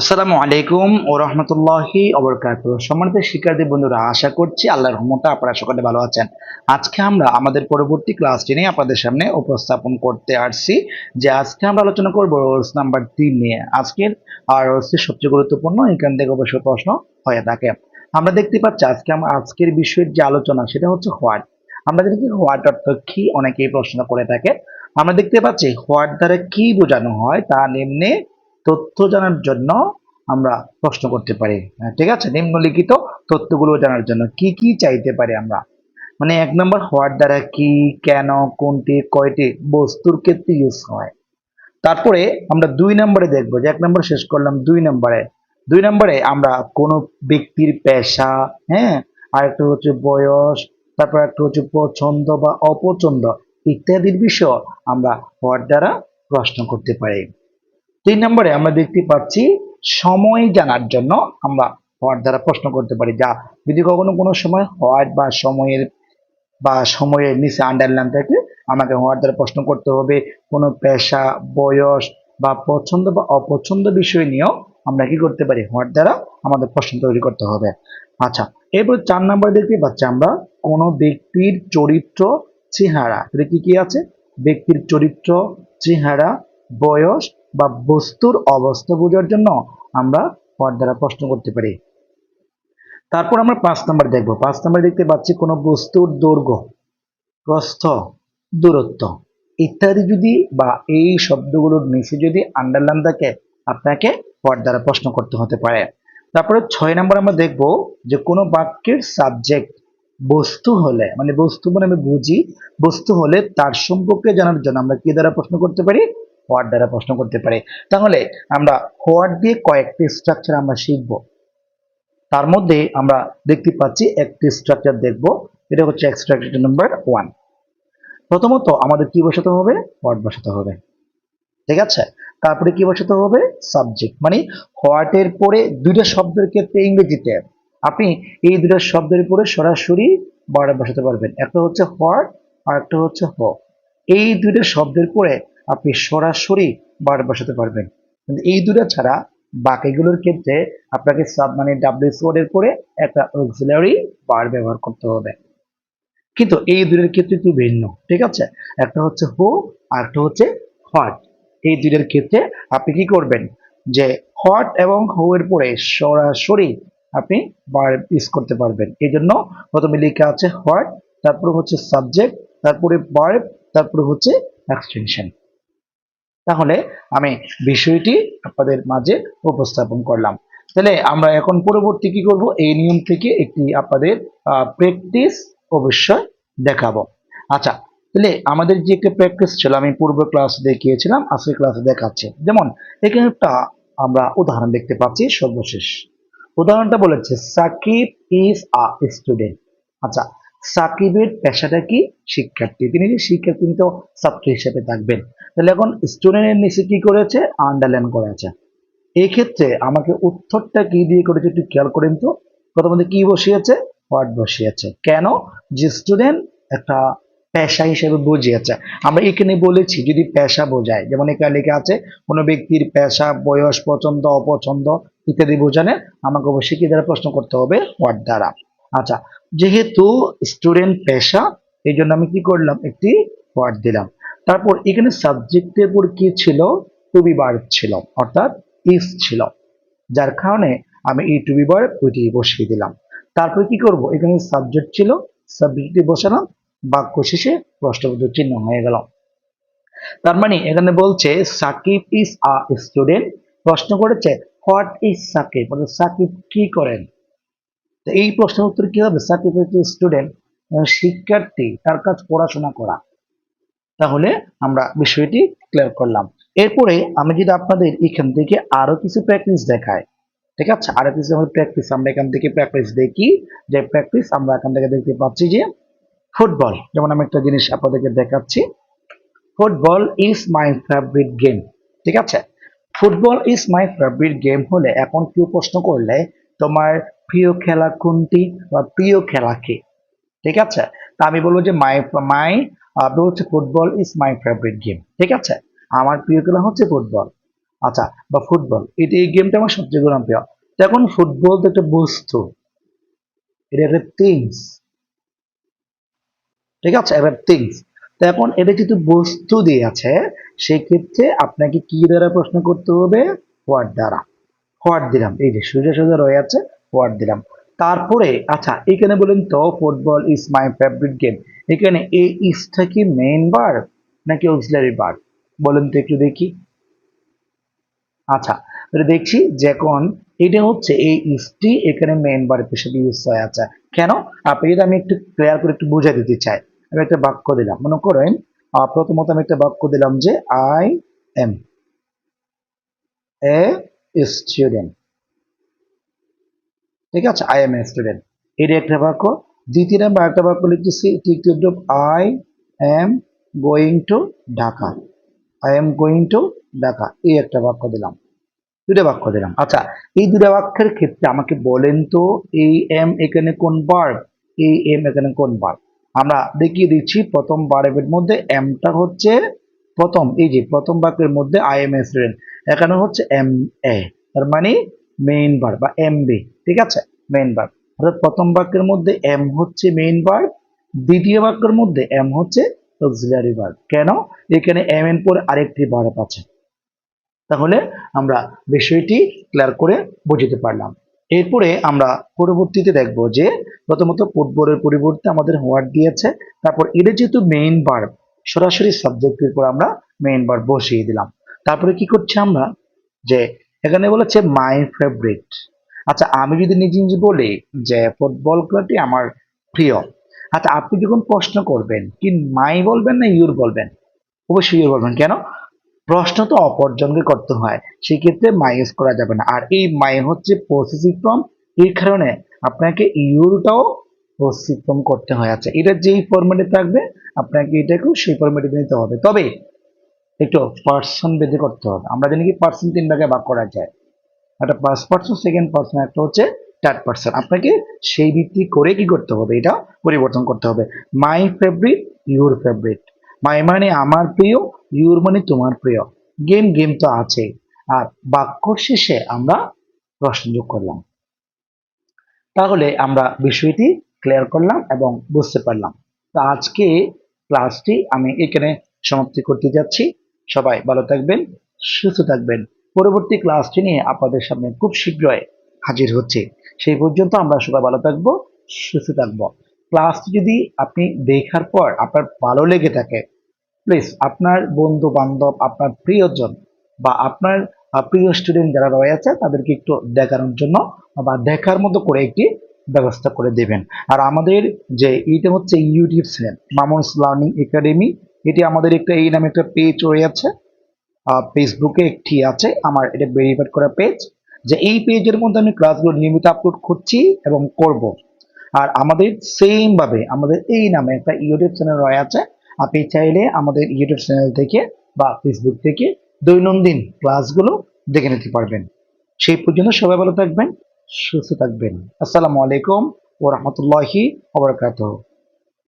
আসসালামু আলাইকুম ও রহমতুল্লাহি অবরকাত সম্মানিত শিক্ষার্থী বন্ধুরা, আশা করছি আল্লাহর রহমতে আপনারা সকলে ভালো আছেন। আজকে আমরা আমাদের পরবর্তী ক্লাসটি নিয়ে আপনাদের সামনে উপস্থাপন করতে আসছি, যে আজকে আমরা আলোচনা করব রোলস নাম্বার তিন নিয়ে। আজকের আর রোলসটি সবচেয়ে গুরুত্বপূর্ণ, এখান থেকে অবশ্যই প্রশ্ন হয়ে থাকে। আমরা দেখতে পাচ্ছি আজকে আমরা আজকের বিষয়ের যে আলোচনা, সেটা হচ্ছে হোয়াট। আমরা কি, হোয়াট অর্থ কি, অনেকেই প্রশ্ন করে থাকে আমরা দেখতে পাচ্ছি হোয়াট দ্বারা কি বোঝানো হয়, তা নিম্নে তথ্য জানার জন্য আমরা প্রশ্ন করতে পারি। হ্যাঁ, ঠিক আছে? নিম্নলিখিত তথ্যগুলো জানার জন্য কি কি চাইতে পারি আমরা? মানে এক নম্বর হওয়ার দ্বারা কি কেন কোনটি কয়টি বস্তুর ক্ষেত্রে ইউজ হয়? তারপরে আমরা দুই নম্বরে দেখব যে এক নম্বর শেষ করলাম দুই নম্বরে। দুই নম্বরে আমরা কোনো ব্যক্তির পেশা হ্যাঁ? আর একটা হচ্ছে বয়স তারপর একটা হচ্ছে পছন্দ বা অপছন্দ ইত্যাদির বিষয় আমরা হওয়ার দ্বারা প্রশ্ন করতে পারি। তিন নম্বরে আমরা দেখতে পাচ্ছি সময় জানার জন্য আমরা হোয়াট দ্বারা প্রশ্ন করতে পারি যা যদি কখনো কোনো সময় হোয়াট বা সময়ের বা সময়ের নিচে আন্ডারলাইন থাকে, আমাকে হোয়াট দ্বারা প্রশ্ন করতে হবে। কোনো পেশা, বয়স বা পছন্দ বা অপছন্দ বিষয় নিয়েও আমরা কি করতে পারি? হোয়াট দ্বারা আমাদের প্রশ্ন তৈরি করতে হবে। আচ্ছা এরপর চার নম্বরে দেখতে পাচ্ছি আমরা কোনো ব্যক্তির চরিত্র, চেহারা। এটা কি কি আছে? ব্যক্তির চরিত্র, চেহারা, বয়স বা বস্তুর অবস্থা বোঝার জন্য আমরা হোয়াট দ্বারা প্রশ্ন করতে পারি। তারপর আমরা পাঁচ নম্বর দেখব। পাঁচ নম্বর দেখতে পাচ্ছি কোনো বস্তুর দৈর্ঘ্য, প্রস্থ, দূরত্ব ইত্যাদি যদি বা এই শব্দগুলোর নিচে যদি আন্ডারলাইন থাকে, আপনাকে হোয়াট দ্বারা প্রশ্ন করতে হতে পারে। তারপরে ছয় নম্বর আমরা দেখব যে কোনো বাক্যের সাবজেক্ট বস্তু হলে মানে বস্তু মানে আমি বুঝি, বস্তু হলে তার সম্পর্কে জানার জন্য আমরা কি দ্বারা প্রশ্ন করতে পারি? হোয়াট দ্বারা প্রশ্ন করতে পারে। তাহলে আমরা হোয়াট দিয়ে কয়েকটি স্ট্রাকচার আমরা শিখব। তার মধ্যে আমরা দেখতে পাচ্ছি একটি স্ট্রাকচার দেখব। এটা হচ্ছে স্ট্রাকচার নাম্বার ওয়ান প্রথমত আমাদের কি বসাতে হবে? হোয়াট বসাতে হবে। ঠিক আছে? তারপরে কি বসাতে হবে? সাবজেক্ট মানে হোয়াটের পরে দুইটা শব্দের ক্ষেত্রে ইংরেজিতে। আপনি এই দুটো শব্দের উপরে সরাসরি বারে বসাতে পারবেন। একটা হচ্ছে হোয়াট আর একটা হচ্ছে হ। এই দুইটা শব্দের পরে আপনি সরাসরি বার বসাতে পারবেন। কিন্তু এই দুটো ছাড়া বাকিগুলোর ক্ষেত্রে আপনাকে সাব মানে ডাব্লিউএস ওয়ার্ডের পরে একটা অক্সিলারি বার ব্যবহার করতে হবে। কিন্তু এই দুটোর ক্ষেত্রে একটু ভিন্ন, ঠিক আছে? একটা হচ্ছে হো আর একটা হচ্ছে হোয়াট এই দুটোর ক্ষেত্রে আপনি কি করবেন? যে হোয়াট এবং হো এর পরে সরাসরি আপনি বার ইউজ করতে পারবেন। এই জন্য প্রথমে লেখা আছে হোয়াট তারপরে হচ্ছে সাবজেক্ট তারপরে বার তারপরে হচ্ছে এক্সটেনশন তাহলে আমি বিষয়টি আপনাদের মাঝে উপস্থাপন করলাম। তাহলে আমরা এখন পরবর্তী কি করব? এই নিয়ম থেকে একটি আপনাদের প্র্যাকটিস অবশ্যই দেখাবো। আচ্ছা তাহলে আমাদের যে একটা প্র্যাকটিস ছিল, আমি পূর্ব ক্লাস দেখিয়েছিলাম আজকে ক্লাসে দেখাচ্ছে। যেমন, এখানে একটা আমরা উদাহরণ দেখতে পাচ্ছি, সর্বশেষ। উদাহরণটা বলেছে, সাকিব ইজ আ স্টুডেন্ট আচ্ছা সাকিবের পেশাটা কি? শিক্ষার্থী। তিনি যে শিক্ষার্থী, তিনি তো ছাত্র হিসেবে থাকবেন। তাহলে এখন স্টুডেন্টের নিচে কি করেছে? আন্ডারলাইন করেছে। এই ক্ষেত্রে আমাকে উত্তরটা কি দিয়ে করেছে একটু খেয়াল করেন তো। প্রথমত কি বসিয়েছে? হোয়াট বসিয়েছে। কেন? যে স্টুডেন্ট একটা পেশা হিসেবে বুঝিয়েছে। আমরা এখানে বলেছি, যদি পেশা বোঝায়, যেমন এখানে লেখা আছে, কোনো ব্যক্তির পেশা, বয়স, পছন্দ, অপছন্দ ইত্যাদি বোঝানে আমাকে অবশ্যই কি দ্বারা প্রশ্ন করতে হবে? হোয়াট দ্বারা। আচ্ছা যেহেতু স্টুডেন্ট পেশা, এই জন্য আমি কি করলাম? একটি ওয়ার্ড দিলাম। তারপর এখানে সাবজেক্টের উপর কি ছিল? টু বি বার ছিল, অর্থাৎ ইফ ছিল। যার কারণে আমি এই টু বি বার ওইটি বসিয়ে দিলাম। তারপর কি করব? এখানে সাবজেক্ট ছিল সাবজেক্টটি বসালাম, বাক্য শেষে প্রশ্নবোধক চিহ্ন হয়ে গেল। তার মানে এখানে বলছে, সাকিব ইজ আ স্টুডেন্ট প্রশ্ন করেছে হোয়াট ইজ সাকিব? অর্থাৎ সাকিব কি করেন? তো এই প্রশ্নের উত্তর কি হবে? হচ্ছে স্টুডেন্ট শিক্ষার্থী, তার কাজ পড়াশোনা করা। তাহলে আমরা বিষয়টি ক্লিয়ার করলাম। এরপরে আমি যদি আপনাদের এখান থেকে আরও কিছু প্র্যাকটিস দেখাই, ঠিক আছে? আরও কিছু আমাদের প্র্যাকটিস আমরা এখান থেকে প্র্যাকটিস দেখি। যে প্র্যাকটিস আমরা এখান থেকে দেখতে পাচ্ছি যে ফুটবল যেমন আমি একটা জিনিস আপনাদেরকে দেখাচ্ছি। Football is my favourite game ঠিক আছে? Football is my favourite game হলে এখন কেউ প্রশ্ন করলে তোমার প্রিয় খেলা কোনটি বা প্রিয় খেলা কি? ঠিক আছে? তা আমি বলব যে মাই মাই হচ্ছে football is my favourite game ঠিক আছে? আমার প্রিয় খেলা হচ্ছে ফুটবল আচ্ছা বা ফুটবল এটা এই গেমটা আমার সবচেয়ে জনপ্রিয়। তো এখন ফুটবল তো একটা বস্তু। এটা একটা থিংস ঠিক আছে? একটা থিংস তো এখন এটা যেহেতু বস্তু দিয়ে আছে সেই ক্ষেত্রে আপনাকে কি দ্বারা প্রশ্ন করতে হবে? হোয়াট দ্বারা। হোয়াট দিলাম। এই যে সোজা সোজা রয়ে আছে। হোয়াট দিলাম। তারপরে আচ্ছা এখানে বলেন তো football is my favourite game এখানে এই ইসটা কি মেইন বার নাকি অক্সিলারি বার বলেন তো একটু দেখি। আচ্ছা দেখছি যে এখন এটা হচ্ছে এই ইসটি এখানে মেইন বার হিসেবে ইউজ হয়ে। আছে কেন? আপনি যদি আমি একটু ক্লিয়ার করে একটু বুঝাই দিতে চাই, আমি একটা বাক্য দিলাম। মনে করেন প্রথমত আমি একটা বাক্য দিলাম যে আই এম এ স্টুডেন্ট ঠিক আছে? আই এম এ স্টুডেন্ট এটা একটা বাক্য, দ্বিতীয় নাম্বার একটা বাক্য লিখতেছি, ঠিক I am going to Dhaka I am going to Dhaka এই একটা বাক্য দিলাম। দুটো বাক্য দিলাম। আচ্ছা এই দুটো বাক্যের ক্ষেত্রে আমাকে বলেন তো, এই এম এখানে কোন বার এই এম এখানে কোন বার্ব আমরা দেখিয়ে দিচ্ছি, প্রথম বার্বের মধ্যে এমটা হচ্ছে প্রথম। এই যে, প্রথম বাক্যের মধ্যে আই এম এ স্টুডেন্ট এখানে হচ্ছে এম এ তার মানে মেইন বার বা এম বি ঠিক আছে? মেইন বার অর্থাৎ প্রথম বাক্যের মধ্যে এম হচ্ছে মেইন বার দ্বিতীয় বাক্যের মধ্যে এম হচ্ছে অক্সিলারি বার কেন? এখানে এম এর পর আরেকটি বার্ব আছে। তাহলে আমরা বিষয়টি ক্লিয়ার করে বুঝতে পারলাম। এরপরে আমরা পরবর্তীতে দেখব যে প্রথমত ফুটবলের পরিবর্তে আমাদের হোয়াট দিয়েছে, তারপর এটা যেহেতু মেইন ভার্ব সরাসরি সাবজেক্টের পর আমরা মেইন ভার্ব বসিয়ে দিলাম। তারপরে কি করছি আমরা? যে এখানে বলেছে মাই ফেভারিট আচ্ছা আমি যদি নিজে নিজে বলি যে ফুটবল খেলাটি আমার প্রিয়। আচ্ছা আপনি যখন প্রশ্ন করবেন, কি মাই বলবেন না ইউর বলবেন? অবশ্যই ইউর বলবেন। কেন? প্রশ্ন তো অপরজনকে করতে হয়, সেক্ষেত্রে মাই ইউজ করা যাবে না। আর এই মাই হচ্ছে পসেসিভ ফর্ম এই কারণে আপনাকে ইউরটাও পসেসিভ ফর্ম করতে হয়। আচ্ছা এটা যেই ফরম্যাটে থাকবে, আপনাকে এটাকেও সেই ফরম্যাটে নিতে হবে। তবে একটু পার্সন বেঁধে করতে হবে। আমরা জানি কি পার্সন তিন ভাগে ভাগ করা যায়। একটা ফার্স্ট পার্সন সেকেন্ড পার্সন একটা হচ্ছে থার্ড পার্সন আপনাকে সেই ভিত্তি করে কি করতে হবে? এটা পরিবর্তন করতে হবে। My favourite your favourite my মানে আমার প্রিয় ইউর মানে তোমার প্রিয়। গেম গেম তো আছে। আর বাক্য শেষে আমরা প্রশ্ন যোগ করলাম। তাহলে আমরা বিষয়টি ক্লিয়ার করলাম এবং বুঝতে পারলাম। তো আজকে ক্লাসটি আমি এখানে সমাপ্তি করতে যাচ্ছি। সবাই ভালো থাকবেন, সুস্থ থাকবেন। পরবর্তী ক্লাসটি নিয়ে আপনাদের সামনে খুব শীঘ্রই হাজির হচ্ছে। সেই পর্যন্ত আমরা সবাই ভালো থাকব, সুস্থ থাকব। ক্লাসটি যদি আপনি দেখার পর আপনার ভালো লেগে থাকে প্লিজ আপনার বন্ধু বান্ধব আপনার প্রিয়জন বা আপনার প্রিয় স্টুডেন্ট যারা রয়েছে তাদেরকে একটু দেখানোর জন্য বা দেখার মতো করে একটি ব্যবস্থা করে দেবেন। আর আমাদের যে, এইটা হচ্ছে YouTube channel Mamus learning academy এটি আমাদের একটা এই নামে একটা পেজ রয়েছে। ফেসবুকে একটি আছে, আমার এটা ভেরিফাইড করা পেজ যে এই পেজের মধ্যে আমি ক্লাসগুলো নিয়মিত আপলোড করছি এবং করব। আর আমাদের সেম ভাবে, আমাদের এই নামে একটা ইউটিউব চ্যানেল রয়েছে। আপনি চাইলে আমাদের ইউটিউব চ্যানেল থেকে বা ফেসবুক থেকে দৈনন্দিন ক্লাসগুলো দেখে নিতে পারবেন। সেই পর্যন্ত সবাই ভালো থাকবেন, সুস্থ থাকবেন। আসসালামু আলাইকুম ও রহমতুল্লাহি ওবরাকাতুহ